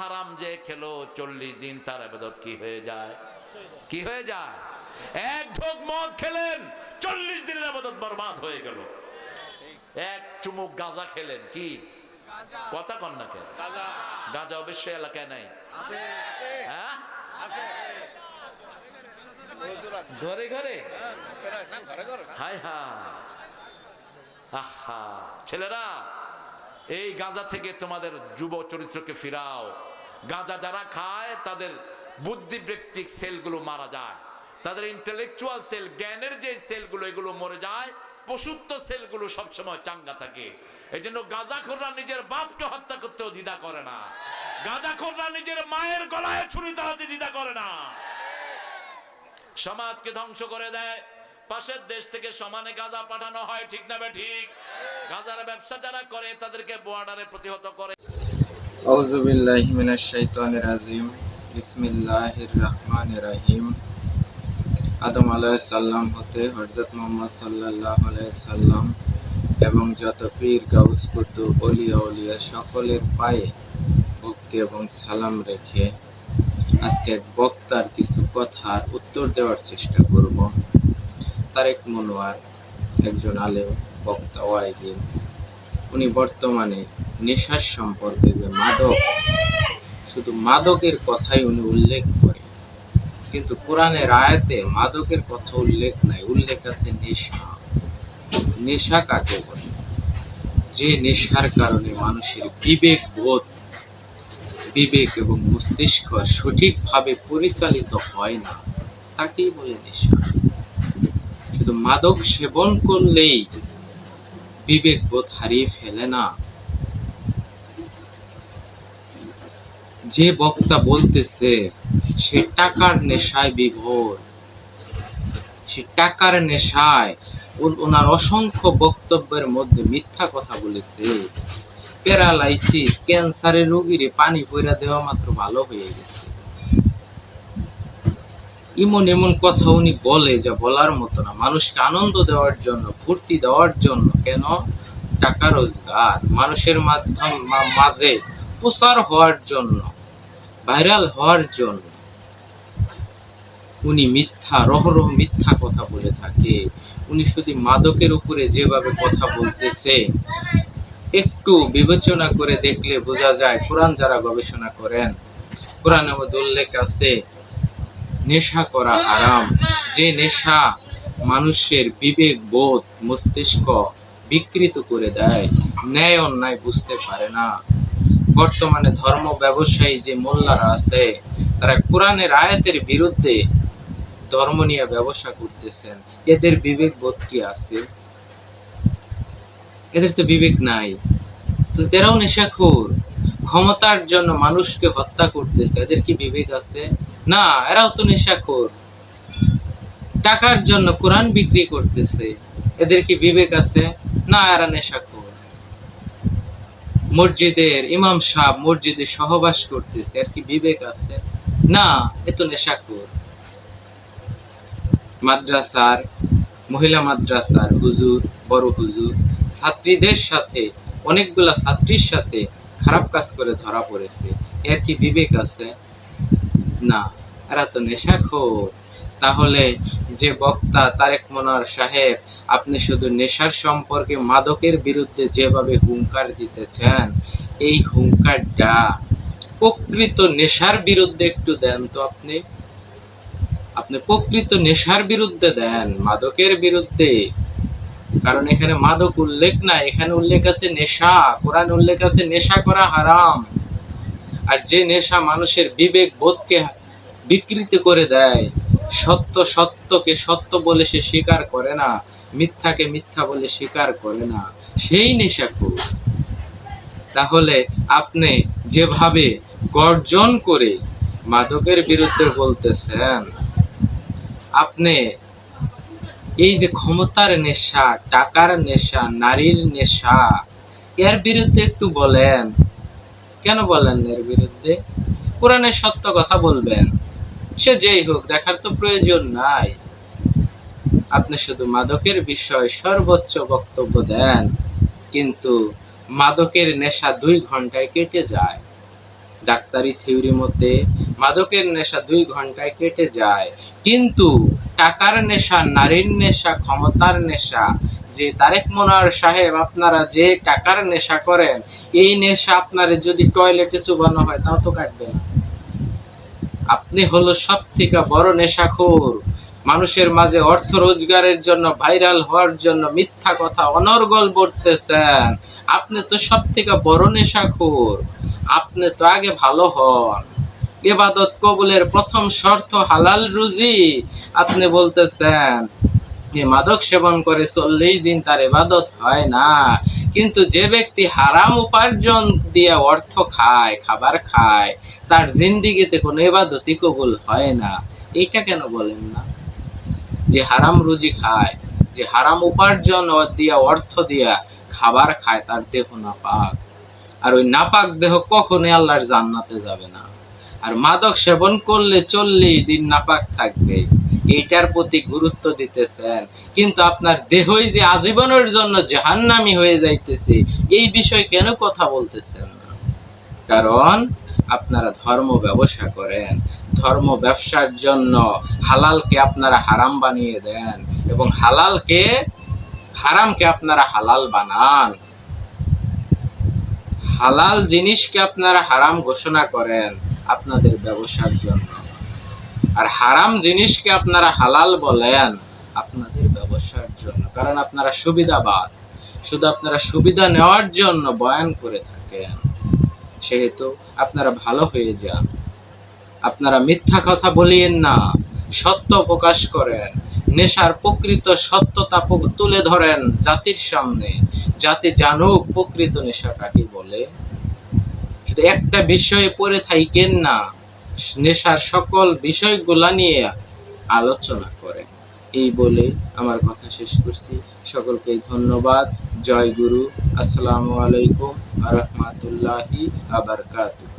হারাম যে খেলো চল্লিশ দিন তার আবাদত কি হয়ে যায়? কি হয়ে যায়? এক ঢোক মদ খেলেন চল্লিশ দিনের আবাদত বরবাদ হয়ে গেল। এক চুমুক গাঁজা খেলেন কি? কথা কন না কন্যাকে গাঁজা। অবশ্যই এলাকায় নাই। হ্যাঁ? ঘরে ঘরে? হাই হা আহা। ছেলেরা এই গাঁজা থেকে তোমাদের যুব চরিত্রকে ফিরাও। গাঁজা যারা খায়, তাদের বুদ্ধি ব্যক্তিক সেলগুলো মারা যায়। তাদের ইন্টেলেকচুয়াল সেল জ্ঞানের যে সেলগুলো, এগুলো মরে যায়। পশুত্ব সেলগুলো সবসময় চাঙ্গা থাকে। এই জন্য গাঁজাখোররা নিজের বাপকে হত্যা করতেও দ্বিধা করে না। গাঁজাখোররা নিজের মায়ের গলায় ছুরি চালাতে দ্বিধা করে না। সমাজকে ধ্বংস করে দেয়। পাশের দেশ থেকে সমানে গাঁজা পাঠানো হয়, ঠিক না ঠিক? গাঁজার ব্যবসা যারা করে, তাদেরকে বর্ডারে প্রতিহত করে। আদম হতে সাল্লাম এবং যত পীর, গাউস কুতুব ওলিয়া ওলিয়া সকলের পায়ে ভক্তি এবং সালাম রেখে আজকে বক্তার কিছু কথার উত্তর দেওয়ার চেষ্টা করব। তারেক মনোয়ার, একজন আলেম, বক্তা ওয়াইজিন উনি বর্তমানে নেশার সম্পর্কে যে মাদক, শুধু মাদকের কথাই উনি উল্লেখ করে কিন্তু কোরআনের আয়াতে মাদকের কথা উল্লেখ নাই, উল্লেখ আছে নেশা। নেশা কাকে বলে? যে নেশার কারণে মানুষের বিবেক বোধ, বিবেক এবং মস্তিষ্ক সঠিকভাবে পরিচালিত হয় না, তাকেই বলে নেশা। শুধু মাদক সেবন করলেই বিবেক বোধ হারিয়ে ফেলে না। যে বক্তা বলতেছে, সে টাকার নেশায় বিভোর। সে টাকার নেশায় ওনার অসংখ্য বক্তব্যের মধ্যে মিথ্যা কথা বলেছে। প্যারালাইসিস, ক্যান্সারের রোগীরে পানি পইরা দেওয়া মাত্র ভালো হয়ে গেছে। এমন এমন কথা উনি বলে যা বলার মতো না। মানুষকে আনন্দ দেওয়ার জন্য, ফুর্তি দেওয়ার জন্য কেন? টাকা রোজগার, মানুষের মাধ্যম মাঝে প্রচার হওয়ার জন্য, ভাইরাল হওয়ার জন্য। উনি মিথ্যা রহরহ মিথ্যা কথা বলে থাকে। উনি শুধু মাদকের উপরে যেভাবে কথা বলতেছে, একটু বিবেচনা করে দেখলে বোঝা যায়, কোরআন যারা গবেষণা করেন কোরআনের মধ্যে উল্লেখ আছে নেশা করা হারাম যে নেশা মানুষের বিবেক, বোধ, মস্তিষ্ক বিকৃত করে দেয়, ন্যায় অন্যায় বুঝতে পারে না। বর্তমানে ধর্ম ব্যবসায়ী যে মোল্লারা আছে, তারা কোরআনের আয়াতের বিরুদ্ধে ধর্ম নিয়ে ব্যবসা করতেছেন। এদের বিবেক বোধ কি আছে? এদের তো বিবেক নাই। তো এরাও নেশাখোর। ক্ষমতার জন্য মানুষকে হত্যা করতেছে। এদের কি বিবেক আছে? না, এরাও তো নেশাখোর। টাকার জন্য কোরআন বিক্রি করতেছে। এদের কি বিবেক আছে? না, এরা নেশাখোর। মসজিদের ইমাম সাহেব মসজিদে সহবাস করতেছে আর কি বিবেক আছে? না, এ তো নেশাখোর। মাদ্রাসার, মহিলা মাদ্রাসার হুজুর, বড় হুজুর, ছাত্রীদের সাথে, অনেকগুলা ছাত্রীর সাথে খারাপ কাজ করে ধরা পড়েছে। এর কি বিবেক আছে? না, এরা তো নেশাখোর। তাহলে যে বক্তা তারেক মনোয়ার সাহেব, আপনি শুধু নেশার সম্পর্কে মাদকের বিরুদ্ধে যেভাবে হুঙ্কার দিতেছেন, এই হুঙ্কারটা প্রকৃত নেশার বিরুদ্ধে একটু দেন তো আপনি। আপনি প্রকৃত নেশার বিরুদ্ধে দেন, মাদকের বিরুদ্ধে। কারণ এখানে মাদক উল্লেখ না এখানে উল্লেখ আছে নেশা, কোরআন উল্লেখ আছে নেশা করা হারাম। আর যে নেশা মানুষের বিবেক বোধকে বিকৃত করে দেয়। সত্য সত্যকে সত্য বলে সে স্বীকার করে না, মিথ্যাকে মিথ্যা বলে স্বীকার করে না। সেই নেশাখোর তাহলে আপনি যেভাবে গর্জন করে মাদকের বিরুদ্ধে বলতেছেন, আপনি এই যে ক্ষমতার নেশা, টাকার নেশা, নারীর নেশা, এর বিরুদ্ধে একটু বলেন। কেন বলেন এর বিরুদ্ধে? কোরআনের সত্য কথা বলবেন। সে যেই হোক, দেখার তো প্রয়োজন নাই। আপনি শুধু মাদকের বিষয় সর্বোচ্চ বক্তব্য দেন, কিন্তু মাদকের নেশা দুই ঘন্টায় কেটে যায়। ডাক্তারি থিওরি মতে, মাদকের নেশা দুই ঘন্টায় কেটে যায়, কিন্তু টাকার নেশা, নারীর নেশা, ক্ষমতার নেশা, যে তারেক মনোয়ার সাহেব আপনারা যে টাকার নেশা করেন, এই নেশা আপনার যদি টয়লেটে চুবানো হয়, তাও তো কাটবে না। আপনি হলো সব থেকে বড় নেশাখোর। মানুষের মাঝে অর্থ রোজগারের জন্য ভাইরাল হওয়ার জন্য মিথ্যা কথা অনর্গল বলতেছেন। আপনি তো সব থেকে বড় নেশাখোর। আপনি তো আগে ভালো হন। এবাদত কবুলের প্রথম শর্ত হালাল রুজি। আপনি বলতেছেন যে মাদক সেবন করে চল্লিশ দিন তার এবাদত হয় না। কিন্তু যে ব্যক্তি হারাম উপার্জন দিয়ে অর্থ খায়, খাবার খায়, তার জিন্দিগিতে কোনো ইবাদতই কবুল হয় না। এইটা কেন বলেন না? যে হারাম রুজি খায়, যে হারাম উপার্জন দিয়া অর্থ দিয়া খাবার খায়, তার দেহ নাপাক। আর ওই নাপাক দেহ কখনোই আল্লাহর জান্নাতে যাবে না। আর মাদক সেবন করলে চল্লিশ দিন নাপাক থাকবে। এইটার প্রতি গুরুত্ব দিতেছেন। কিন্তু আপনার দেহই যে আজীবনের জন্য জাহান্নামি হয়ে যাইতেছে, এই বিষয় কেন কথা বলতেছেন কারণ আপনারা ধর্ম ব্যবসা করেন। ধর্ম ব্যবসার জন্য হালালকে আপনারা হারাম বানিয়ে দেন এবং হালালকে, হারামকে আপনারা হালাল বানান। হালাল জিনিসকে আপনারা হারাম ঘোষণা করেন আপনাদের ব্যবসার জন্য। আর হারাম জিনিসকে আপনারা হালাল বলেন আপনাদের ব্যবসার জন্য, কারণ আপনারা সুবিধাবাদ শুধু আপনারা সুবিধা নেওয়ার জন্য বয়ান করে থাকেন, সেহেতু আপনারা ভালো হয়ে যান। আপনারা মিথ্যা কথা বলিয়েন না, সত্য প্রকাশ করেন, নেশার প্রকৃত সত্যতা তুলে ধরেন জাতির সামনে। জাতি জানুক প্রকৃত নেশা কাকে বলে। শুধু একটা বিষয়ে পড়ে থাইকেন না নেশার সকল বিষয়গুলা নিয়ে আলোচনা করেন এই বলে আমার কথা শেষ করছি। সকলকে ধন্যবাদ। জয় গুরু। আসসালামু আলাইকুম আ রহমাতুল্লাহি আবরকাতুহ